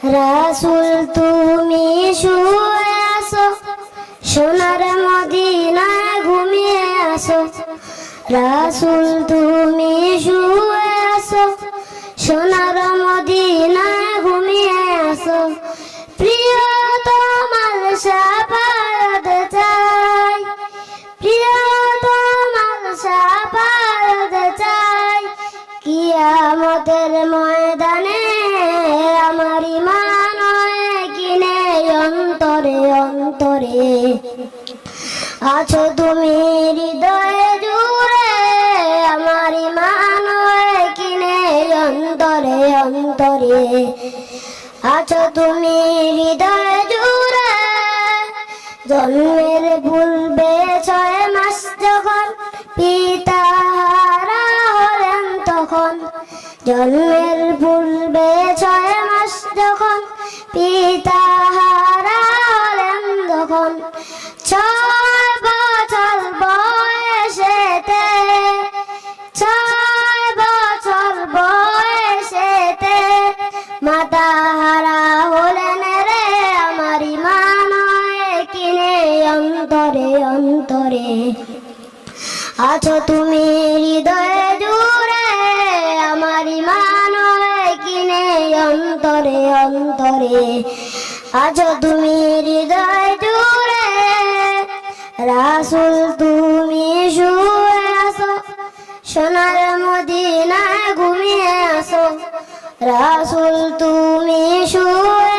রাসুল তুমি শুয়ে আসো সোনার মদিনায় ঘুমিয়ে আসো রাসুল তুমি শুয়ে আসো সোনার মদিনায় অন্তরে। আছো তুমি হৃদয়ে জুড়ে, আমার ইমান কিনে অন্তরে অন্তরে। আছো তুমি হৃদয়ে জুড়ে, জন্মের ভুলবে ছয় মাস যখন পিতা হলেন তখন। জন্মের ভুলবে ছয় মাস যখন পিতা আছো তুমি হৃদয়ে জুড়ে, আমার ইমান কিনে অন্তরে অন্তরে। আছো তুমি হৃদয় জুড়ে, রাসুল তুমি শুয়ে আসো সোনার মদিনায় ঘুমিয়ে আসো রাসুল তুমি শুয়ে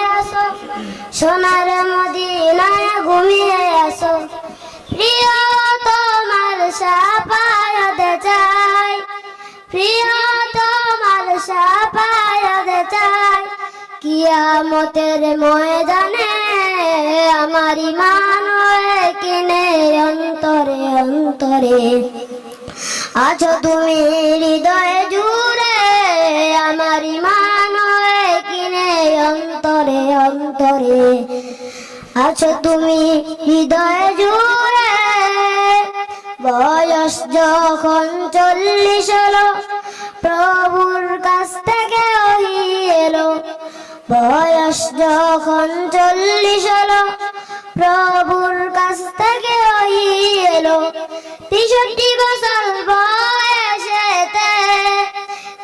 কিয়ামতের ময়দানে আমার কিনে অন্তরে অন্তরে। আছো তুমি হৃদয়ে জুড়ে আমার ইমান কিনে অন্তরে অন্তরে। আছো তুমি হৃদয়ে জুড়ে বয়স যখন চল্লিশ হলো প্রভুর বয়স যখন চল্লিশ হলো। প্রভুর কাছ থেকে ওহি এলো। তেষট্টি বছর বয়সেতে,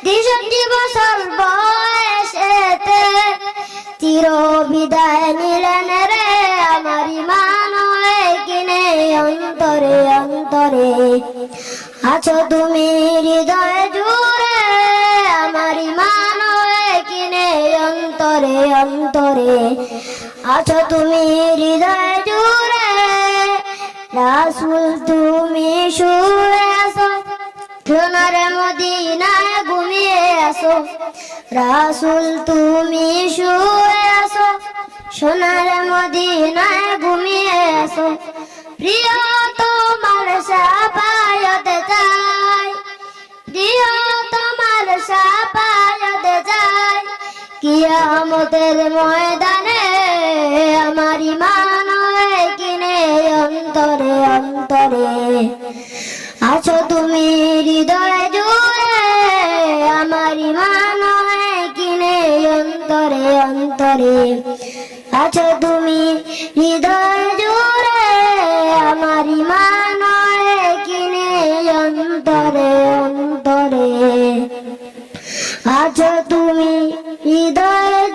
তেষট্টি বছর বয়সেতে চির বিদায় নিলেন রে আমার ইমান কিনে অন্তরে অন্তরে। আছো তুমি হৃদয় জুড়ে অন্তরে। আছো তুমি হৃদয় জুড়ে, রাসুল তুমি শুয়ে আসো সোনার মদিনায় ঘুমিয়ে আসো রাসুল তুমি শুয়ে আসো সোনার মদিনায় ঘুমিয়ে আসো প্রিয়, তোমার সাপায়ত কিয়ামতের ময়দানে আমার ইমান কিনে অন্তরে অন্তরে। আছো তুমি হৃদয় জুড়ে, আমার ইমান কিনে অন্তরে অন্তরে। আছো তুমি হৃদয় জুড়ে, আমার ইমান কিনে অন্তরে অন্তরে। আছো তুমি হৃদয়